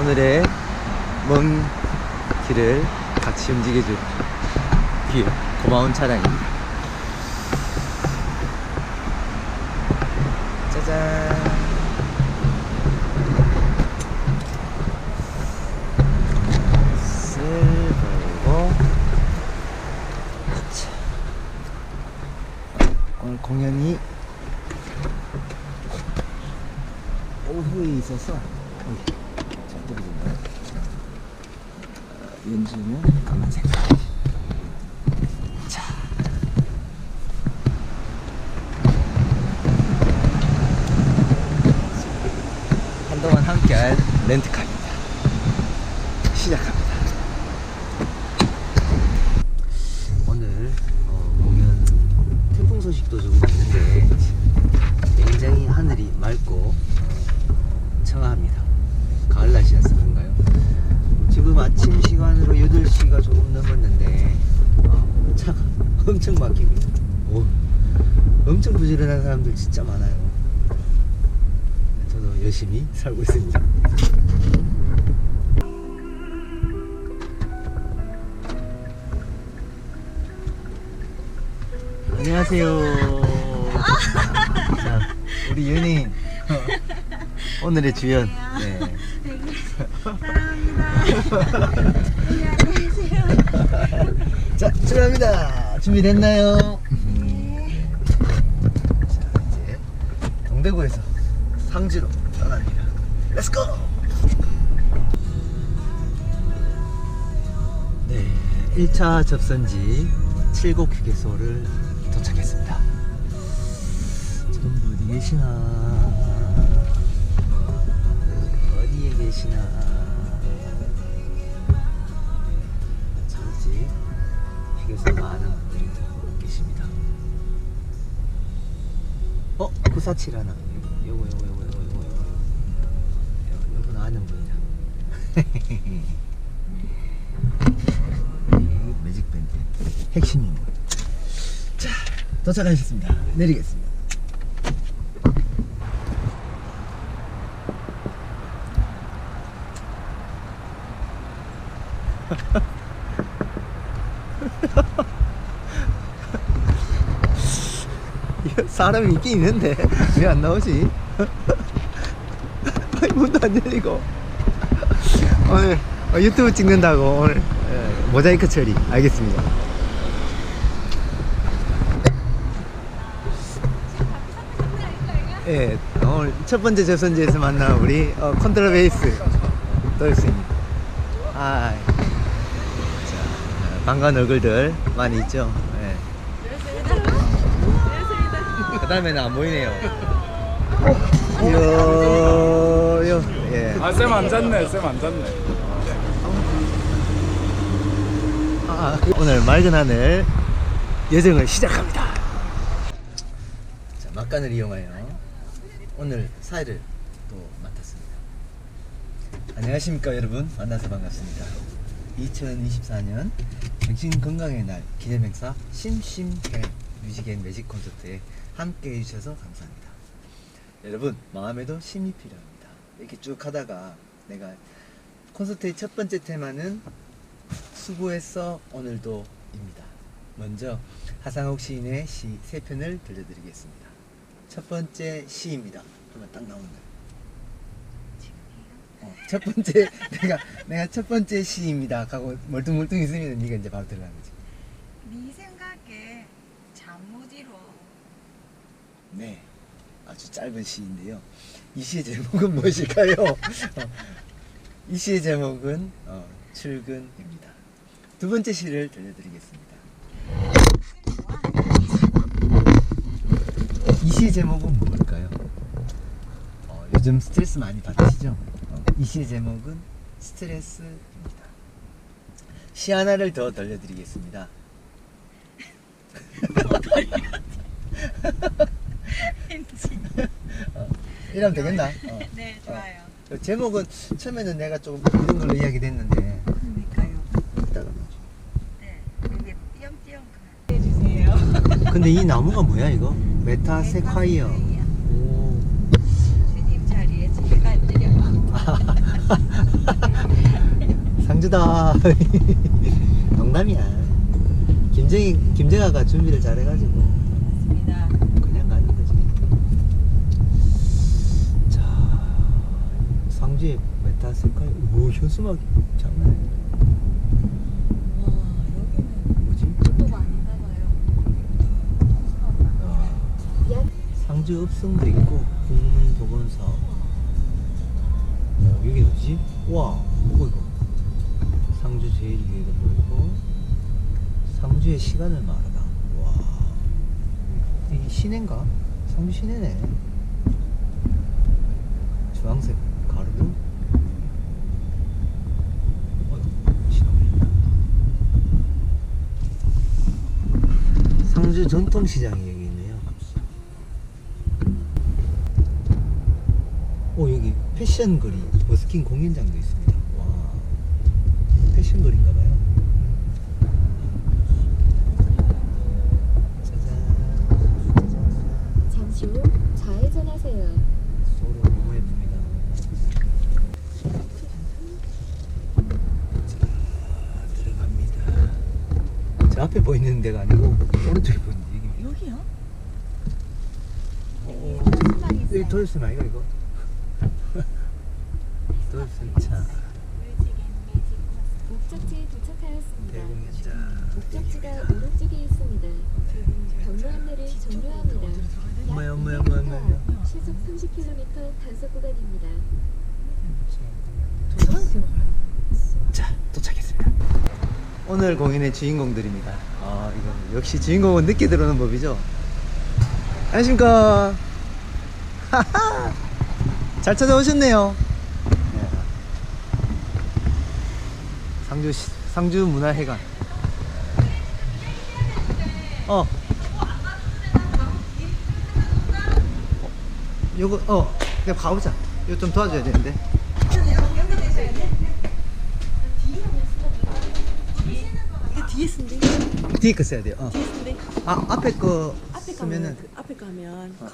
오늘의 먼 길을 같이 움직여줄 귀 고마운 차량입니다. 짜잔. 자. 오늘 공연이 오후에 있어서 여기 잘 떨어진다. 어, 연주는 까만색. 자. 한동안 함께할 렌트카입니다. 시작합니다. 오늘 어, 공연 태풍 소식도 조금 있는데 굉장히 하늘이 맑고 어, 청아합니다. 가을 날씨라서 그런가요? 지금 아침 시간으로 8시가 조금 넘었는데 어, 차가 엄청 막히고 있어요. 오, 엄청 부지런한 사람들 진짜 많아요. 저도 열심히 살고 있습니다. 안녕하세요. 자, 우리 연예인 어, 오늘의 주연. 네. 사랑합니다. 네, 안녕하세요. 자, 출발합니다. 준비됐나요? 네. 자, 이제 동대구에서 상지로 떠납니다. 렛츠고! 네, 1차 접선지 칠곡 휴게소를 도착했습니다. 전부 어디 계시나? 어디에 계시나? 잠시 휴게소 많은 분들이 계십니다. 어? 947 하나. 요거, 요거, 요거, 요거, 요거, 요거. 요- 요건 아는 분이다. 이 매직 밴드 핵심인 분. 자, 도착하셨습니다. 내리겠습니다. 사람이 있긴 있는데 왜 안 나오지? 문도 안 열리고 오늘 어, 유튜브 찍는다고 오늘. 예, 모자이크 처리. 알겠습니다. 예, 오늘 첫 번째 저선지에서 만난 우리 어, 컨트라베이스 또였습니다. 아, 자, 반가운 얼굴들 많이 있죠? 예. 그 다음에는 안 보이네요. 요, 요, 예. 아, 쌤안 잤네, 쌤안 잤네. 아, 오늘 맑은 하늘 여정을 시작합니다. 자, 막간을 이용하여 오늘 사회를 또 맡았습니다. 안녕하십니까 여러분 만나서 반갑습니다. 2024년 정신 건강의 날 기념 행사 심심해 뮤직 앤 매직 콘서트에 함께 해 주셔서 감사합니다. 여러분 마음에도 힘이 필요합니다. 이렇게 쭉 하다가 내가 콘서트의 첫 번째 테마는 수고했어 오늘도입니다. 먼저 하상욱 시인의 시 세 편을 들려드리겠습니다. 첫 번째 시입니다. 그러면 딱 나오는 거예요. 어, 첫 번째 내가 내가 첫 번째 시입니다. 하고 멀뚱멀뚱 있으면 네가 이제 바로 들어가는 거지. 네 생각에 잠무지로 네, 아주 짧은 시인데요. 이 시의 제목은 무엇일까요? 어, 이 시의 제목은 어, 출근입니다. 두 번째 시를 들려드리겠습니다. 이 시의 제목은 뭘까요? 어, 요즘 스트레스 많이 받으시죠? 어, 이 시의 제목은 스트레스입니다. 시 하나를 더 들려드리겠습니다. 어, 이러면 되겠나? 어. 네 좋아요. 그 제목은 처음에는 내가 좀 이런 걸로 이야기됐는데 그러니까요. 이따가 네 이게 띄엄띄엄 해주세요. 근데 이 나무가 뭐야 이거? 메타세콰이어. 오. 주님 자리에 제가 앉으려. 상주다. 농담이야. 김정희 김정아가 준비를 잘해가지고 맞습니다. 그냥 가는 거지. 자, 상주에 왜 오, 현수막 장난 아니야. 와 여기는 뭐지? 아, 상주 읍성도 있고 국문 보건사. 어, 여기 어디지? 와, 뭐고 이거? 상주 제일교회가 보이고 상주의 시간을 말하다. 와, 이게 시내인가? 상주 시내네. 주황색 가로등. 어, 신호 걸린다. 상주 전통시장이 여기 있네요. 오 여기 패션 거리 버스킹 공연장도 있습니다. 와 패션 거리인가 봐요. 짜잔. 짜잔. 잠시 후 좌회전하세요. 서로 너무 예쁩니다. 자 들어갑니다. 저 앞에 보이는 데가 아니고 오른쪽에 보이는 데 여기. 여기요? 어, 여기 도열슨 아이가 이거? 도열슨 차 목적지에 도착하였습니다. 대공연장 목적지가 오른쪽에 있습니다. 경로 안내를 종료합니다. 뭐야 뭐야 뭐야 뭐야 시속 30km 단속 구간입니다. 자 도착했습니다 오늘 공연의 주인공들입니다 아 이거 역시 주인공은 늦게 들어오는 법이죠 안녕하십니까 잘 찾아오셨네요. 네. 상주 시- 상주 문화회관. 어. 요거 어 그냥 가보자. 이거 좀 도와줘야 되는데. 뒤에 쓴데 뒤에 거 써야 돼요. 어. 뒤에 쓴데 아 앞에 거 앞에 쓰면은 그 앞에 가면 카-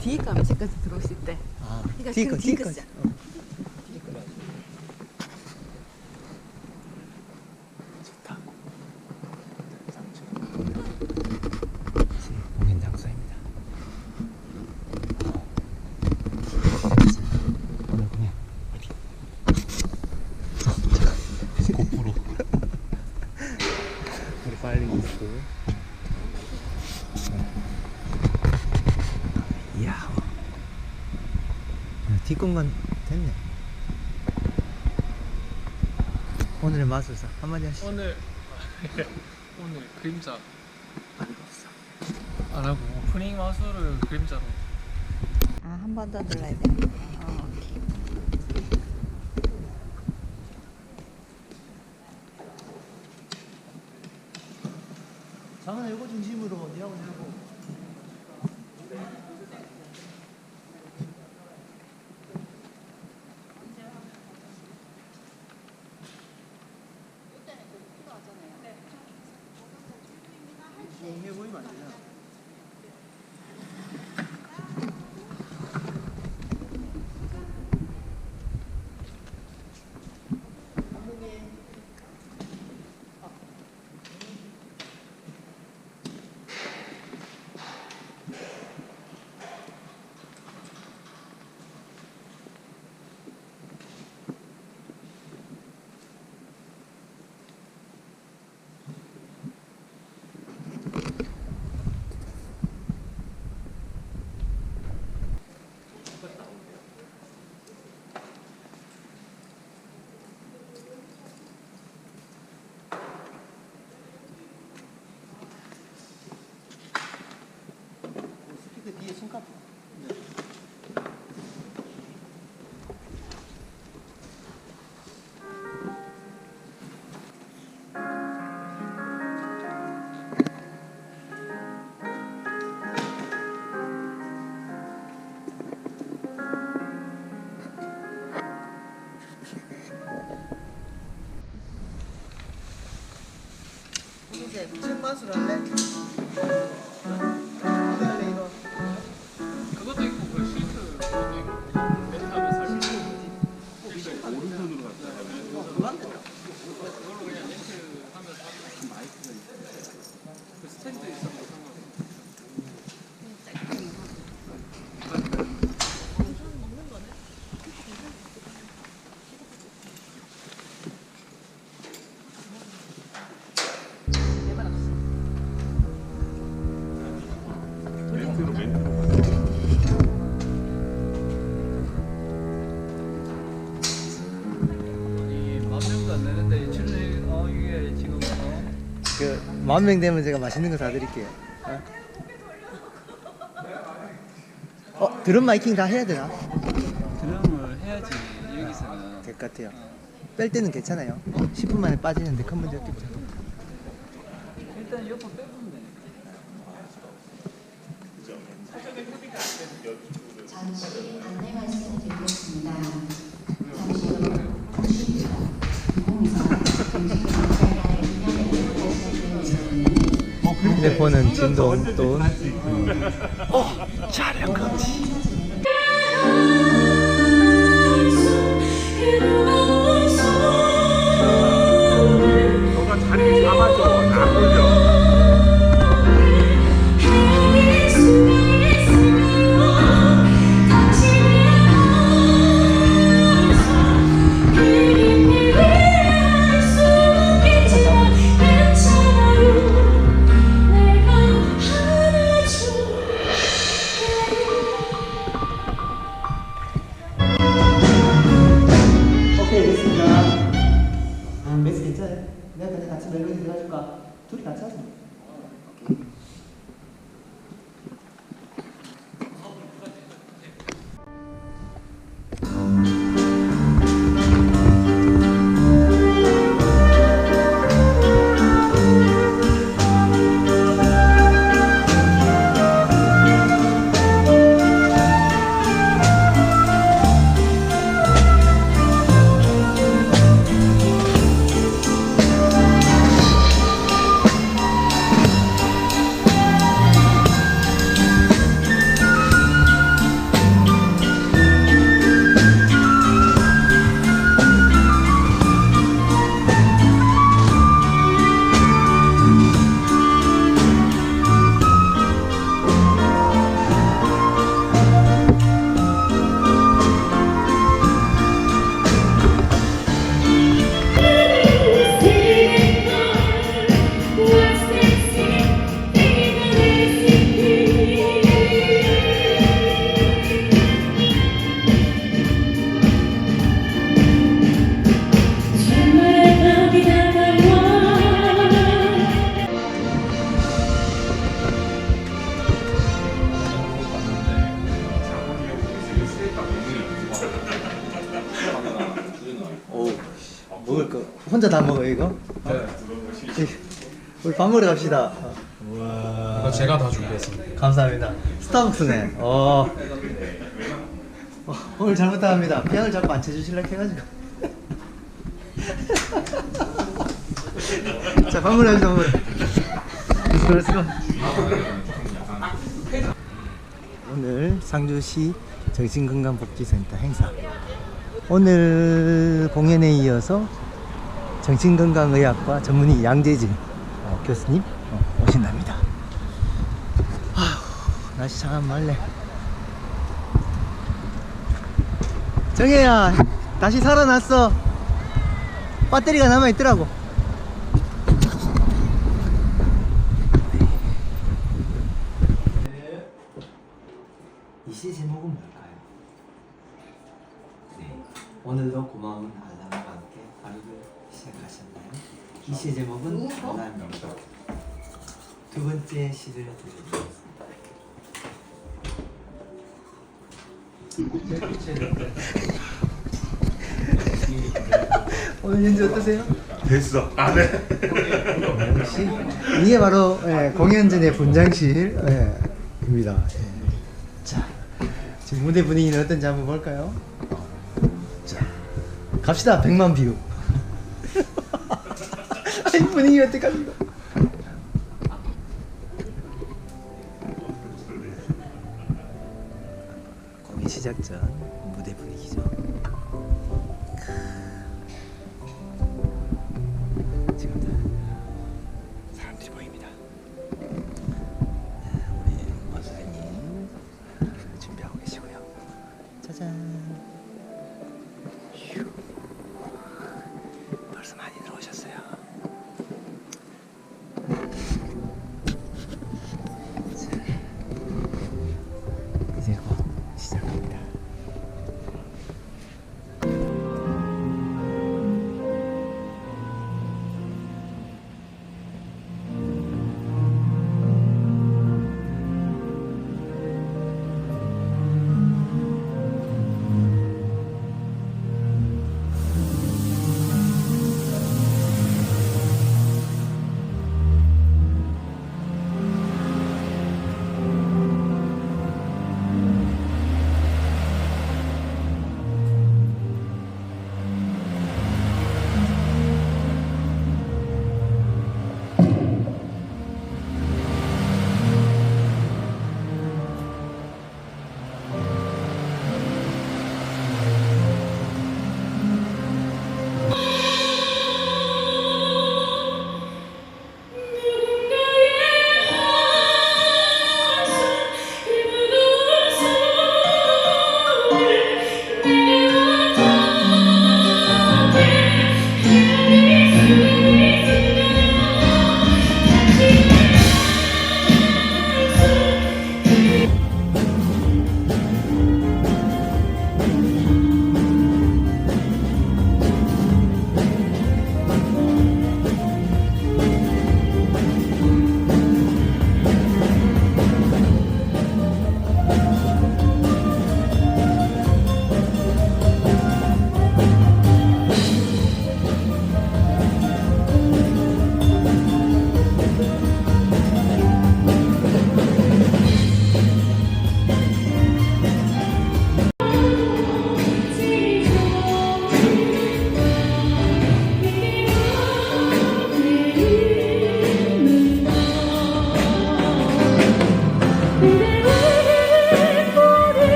뒤에 가면 색까지 들어오실 때아 그러니까 뒤에 거 거 쓰자. 어. 좋다 공연 장소입니다 오늘 공연 어디 고프로 우리 빨리 있고 이야 야, 뒷공간 됐네 오늘의 마술사 한마디 하시죠 오늘 오늘 그림자 안 하고 오프닝 마술을 그림자로. 아 한 번 더 눌러야 돼. 어, 오케이. 장은 이거 중심으로 니하고 니하고 뒤에 손가락. 만 명 되면 제가 맛있는 거 사드릴게요. 어? 어 드럼 마이킹 다 해야 되나? 드럼을 해야지 여기서는 될 것 같아요. 뺄 때는 괜찮아요. 10분 만에 빠지는데 큰 문제 없겠죠. 일단 옆으로 휴대폰은 진동 또 어, 촬영 금지. 들어줄까? 혼자 다 먹어요 이거? 네. 우리 밥 먹으러 갑시다. 와. 제가 다 준비했습니다. 감사합니다. 스타벅스네. 어. 어, 오늘 잘 부탁합니다. 피아노 자꾸 안 쳐주실라 해가지고. 자, 밥 먹으러 갑시다, go. 오늘 상주시 정신건강복지센터 행사. 오늘 공연에 이어서 정신건강의학과 전문의 양재진 어, 교수님 어, 오신답니다. 아휴, 날씨 참 말래. 정혜야, 다시 살아났어. 배터리가 남아 있더라고. 이시 제목은 뭘까요? 네. 오늘도 고마운 알람과 함께 하루를 시작하셨나요? 이 시 제목은 알람입니다. 두 번째 시를 들려드리겠습니다. 오늘 연주 어떠세요? 됐어. 아, 네. 역시 이게 바로 예, 공연 전의 분장실입니다. 예. 자, 지금 무대 분위기는 어떤지 한번 볼까요? 자, 갑시다. 100만 뷰. 이 분위기 어떡합니까? 시작 전 무대 분위기죠.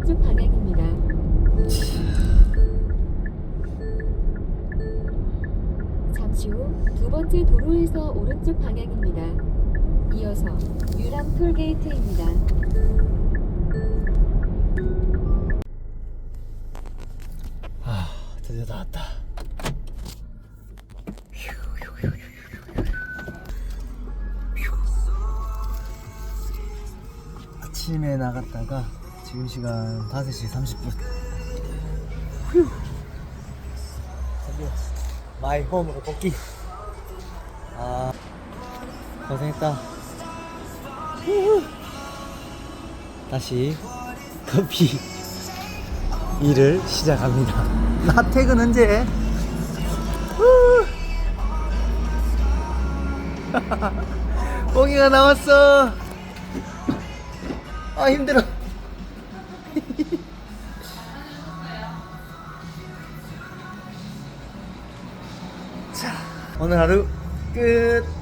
북쪽 방향입니다. 잠시 후 두 번째 도로에서 오른쪽 방향입니다. 이어서 유람 톨게이트입니다. 아, 드디어 나왔다. 아침에 나갔다가 지금 시간 5시 30분 휴 드디어 마이 홈으로 복귀 아 고생했다 후후. 다시 커피 일을 시작합니다. 나 퇴근 언제? 후. 뽕이가 나왔어. 아 힘들어. 자 오늘 하루 끝.